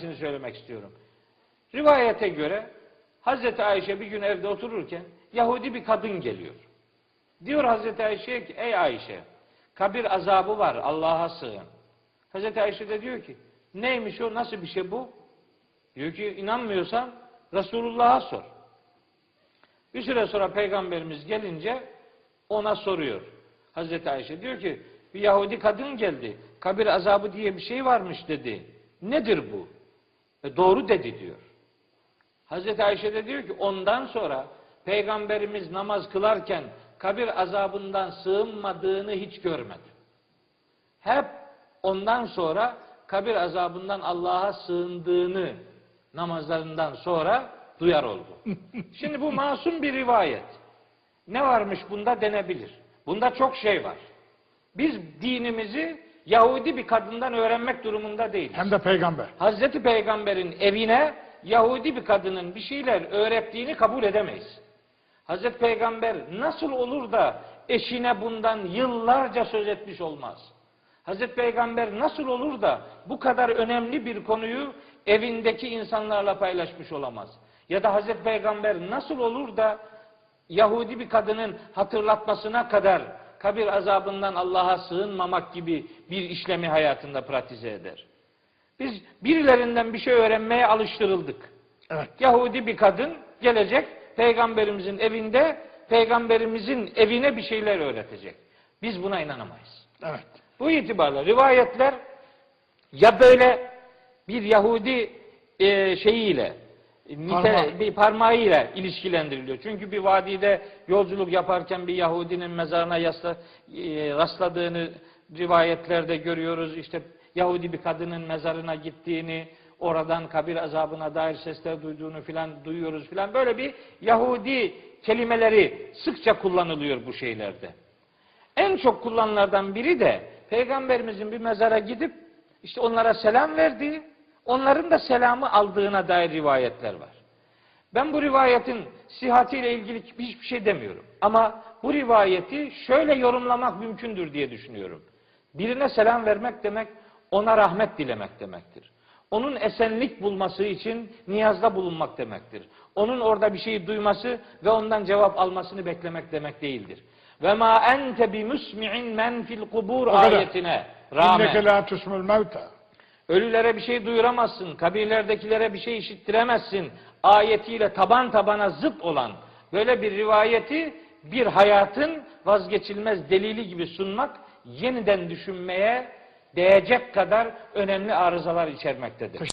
Şimdi söylemek istiyorum. Rivayete göre Hazreti Ayşe bir gün evde otururken Yahudi bir kadın geliyor. Diyor Hazreti Ayşe'ye ki ey Ayşe kabir azabı var Allah'a sığın. Hazreti Ayşe de diyor ki neymiş o nasıl bir şey bu? Diyor ki inanmıyorsan Resulullah'a sor. Bir süre sonra peygamberimiz gelince ona soruyor. Hazreti Ayşe diyor ki bir Yahudi kadın geldi. Kabir azabı diye bir şey varmış dedi. Nedir bu? E, doğru dedi diyor. Hazreti Ayşe de diyor ki ondan sonra peygamberimiz namaz kılarken kabir azabından sığınmadığını hiç görmedim. Hep ondan sonra kabir azabından Allah'a sığındığını namazlarından sonra duyar oldu. Şimdi bu masum bir rivayet. Ne varmış bunda denebilir. Bunda çok şey var. Biz dinimizi Yahudi bir kadından öğrenmek durumunda değiliz. Hem de peygamber. Hazreti Peygamber'in evine Yahudi bir kadının bir şeyler öğrettiğini kabul edemeyiz. Hazreti Peygamber nasıl olur da eşine bundan yıllarca söz etmiş olmaz? Hazreti Peygamber nasıl olur da bu kadar önemli bir konuyu evindeki insanlarla paylaşmış olamaz? Ya da Hazreti Peygamber nasıl olur da Yahudi bir kadının hatırlatmasına kadar kabir azabından Allah'a sığınmamak gibi bir işlemi hayatında pratize eder? Biz birilerinden bir şey öğrenmeye alıştırıldık. Evet. Yahudi bir kadın gelecek peygamberimizin evinde peygamberimizin evine bir şeyler öğretecek. Biz buna inanamayız. Evet. Bu itibarla rivayetler ya böyle bir Yahudi e, şeyiyle Parmağı. bir parmağıyla ilişkilendiriliyor. Çünkü bir vadide yolculuk yaparken bir Yahudinin mezarına yasla, e, rastladığını rivayetlerde görüyoruz. İşte Yahudi bir kadının mezarına gittiğini, oradan kabir azabına dair sesler duyduğunu filan duyuyoruz filan. Böyle bir Yahudi kelimeleri sıkça kullanılıyor bu şeylerde. En çok kullanılardan biri de Peygamberimizin bir mezara gidip işte onlara selam verdiği, onların da selamı aldığına dair rivayetler var. Ben bu rivayetin sihatiyle ilgili hiçbir şey demiyorum. Ama bu rivayeti şöyle yorumlamak mümkündür diye düşünüyorum. Birine selam vermek demek, ona rahmet dilemek demektir. Onun esenlik bulması için niyazda bulunmak demektir. Onun orada bir şeyi duyması ve ondan cevap almasını beklemek demek değildir. Ve ma ente bi musmi'in men fil kubur ayetine rağmen İnneke la tusmul mevta. Ölülere bir şey duyuramazsın, kabirlerdekilere bir şey işittiremezsin ayetiyle taban tabana zıt olan böyle bir rivayeti bir hayatın vazgeçilmez delili gibi sunmak yeniden düşünmeye değecek kadar önemli arızalar içermektedir.